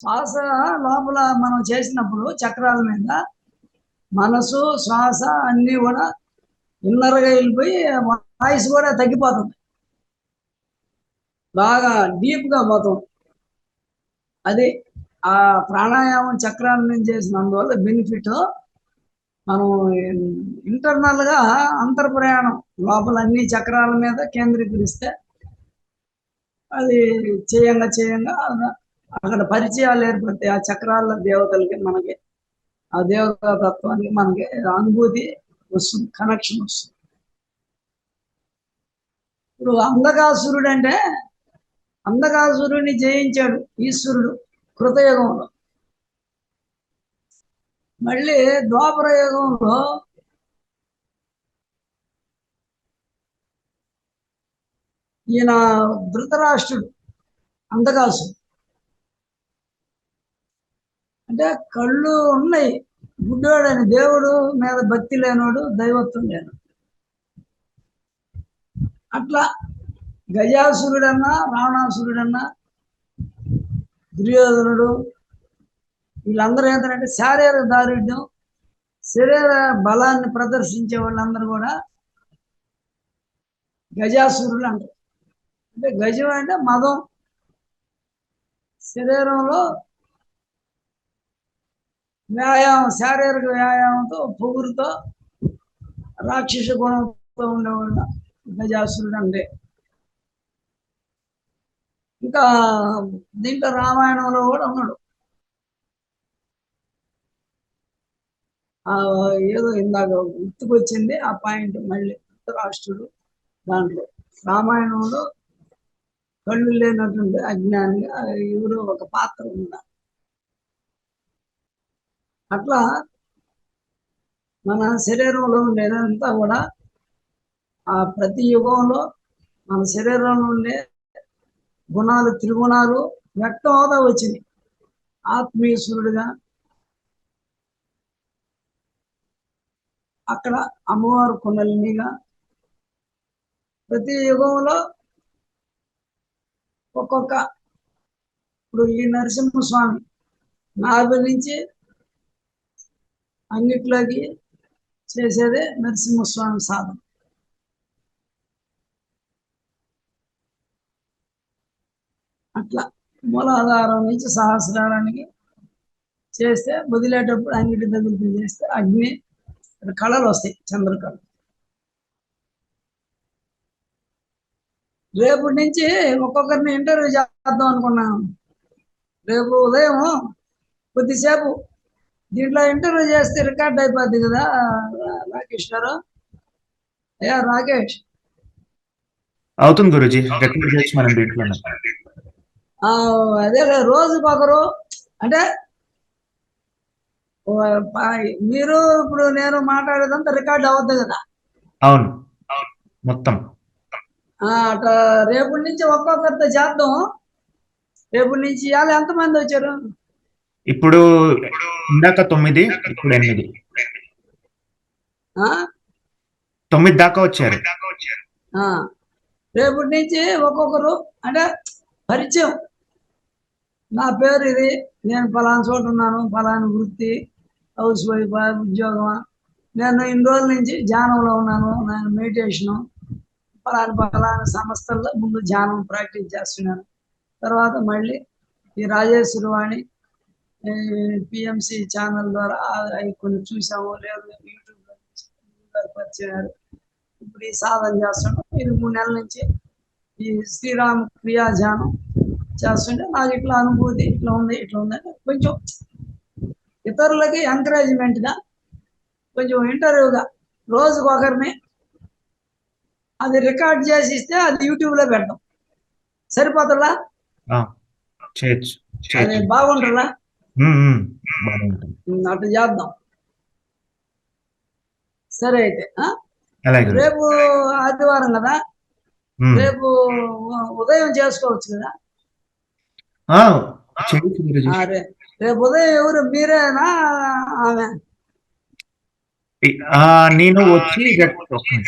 శ్వాస లోపల మనం చేసినప్పుడు చక్రాల మీద మనసు శ్వాస అన్నీ కూడా ఇన్నర్గా వెళ్ళిపోయి వాయిస్ కూడా తగ్గిపోతుంది. బాగా డీప్గా పోతుంది. అది ఆ ప్రాణాయామం చక్రాల నుంచి చేసినందువల్ల బెనిఫిట్ మనం ఇంటర్నల్గా అంతర్ ప్రయాణం లోపల అన్ని చక్రాల మీద కేంద్రీకరిస్తే అది చేయంగా చేయంగా అక్కడ పరిచయాలు ఏర్పడతాయి ఆ చక్రాల దేవతలకి మనకి ఆ దేవతా తత్వానికి మనకి అనుభూతి వస్తుంది కనెక్షన్ వస్తుంది. ఇప్పుడు అంధకాసురుడు అంటే అంధకాసురుడిని జయించాడు ఈశ్వరుడు కృతయుగంలో. మళ్ళీ ద్వాపర యుగంలో ఈయన ధృతరాష్ట్రుడు అంధకాసుడు. అంటే కళ్ళు ఉన్నాయి. గుడ్డోడని దేవుడు మీద భక్తి లేనోడు దైవత్వం లేను అట్లా గజాసురుడన్నా రావణాసురుడన్నా దుర్యోధనుడు వీళ్ళందరూ ఏంటంటే శారీరక దారుఢ్యం శరీర బలాన్ని ప్రదర్శించే వాళ్ళందరూ కూడా గజాసురులు అంటారు. అంటే గజం అంటే మదం. శరీరంలో వ్యాయామం శారీరక వ్యాయామంతో పొగురుతో రాక్షస గుణంతో ఉండేవాళ్ళు గజాసురుడు అంటే. ఇంకా దీంట్లో రామాయణంలో కూడా ఉన్నాడు. ఏదో ఇందాక గుర్తుకొచ్చింది ఆ పాయింట్ మళ్ళీ రాష్ట్రుడు దాంట్లో. రామాయణంలో కళ్ళు లేనటువంటి అజ్ఞాని ఎవరో ఒక పాత్ర ఉన్నారు అట్లా మన శరీరంలో ఉండేదంతా కూడా ఆ ప్రతి యుగంలో మన శరీరంలో ఉండే గుణాలు త్రిగుణాలు వ్యక్తం అవుతా వచ్చింది ఆత్మీయసురుడుగా అక్కడ అమ్మవారు కొండలినిగా ప్రతి యుగంలో ఒక్కొక్క ఇప్పుడు ఈ నరసింహస్వామి నాభి నుంచి అన్నిట్లోకి చేసేదే నరసింహస్వామి సాధన. అట్లా మూలాధారం నుంచి సహస్రారానికి చేస్తే వదిలేటప్పుడు అన్నిటి దగ్గరికి చేస్తే అగ్ని కళలు వస్తాయి చంద్రకళ రేపటి నుంచి ఒక్కొక్కరిని ఇంటర్వ్యూ చేద్దాం అనుకున్నాను. రేపు ఉదయం కొద్దిసేపు దీంట్లో ఇంటర్వ్యూ చేస్తే రికార్డ్ అయిపోద్ది కదా రాకేష్ గారు? అయ్యా రాకేష్? అవుతుంది గురుజీ. రికార్డ్ చేయొచ్చు మనం దీంట్లో అదే రోజుకొకరు అంటే మీరు ఇప్పుడు నేను మాట్లాడేదంతా రికార్డ్ అవుద్ది కదా? అవును. మొత్తం. అట్లా రేపటి నుంచి ఒక్కొక్కరితో చేద్దాం రేపటి నుంచి ఇవాళ ఎంతమంది వచ్చారు? ఇప్పుడు ఇందాక తొమ్మిది ఇప్పుడు ఎనిమిది. తొమ్మిది దాకా వచ్చారు. రేపటి నుంచి ఒక్కొక్కరు అంటే పరిచయం. నా పేరు ఇది. నేను ఫలానా చోట ఉన్నాను ఫలానా వృత్తి హౌస్ వైఫ్ ఉద్యోగమా. నేను ఇన్ని రోజుల నుంచి ధ్యానంలో ఉన్నాను నేను మెడిటేషను ఫలానా ఫలానా సంస్థల్లో ముందు ధ్యానం ప్రాక్టీస్ చేస్తున్నాను. తర్వాత మళ్ళీ ఈ రాజేశ్వరి వాణి పిఎంసి ఛానల్ ద్వారా అవి కొన్ని చూసాము. లేదు యూట్యూబ్లో పరిచయారు ఇప్పుడు ఈ సాధన చేస్తున్నాం ఇది మూడు నెలల నుంచి ఈ శ్రీరామ క్రియా ధ్యానం చేస్తుంటే నాకు ఇట్లా అనుభూతి ఇట్లా ఉంది ఇట్లా ఉంది కొంచెం ఇతరులకి ఎంకరేజ్మెంట్గా కొంచెం ఇంటర్వ్యూగా రోజుకు ఒకరిని అది రికార్డ్ చేసి ఇస్తే అది యూట్యూబ్లో పెడతాం. సరిపోతుందా? బాగుంటుంది? అట్లా చేద్దాం. సరే అయితే రేపు ఆదివారం కదా? రేపు ఉదయం చేసుకోవచ్చు కదా? రేపు ఉదయం ఎవరు? మీరేనా? ఆమె? నేను వచ్చి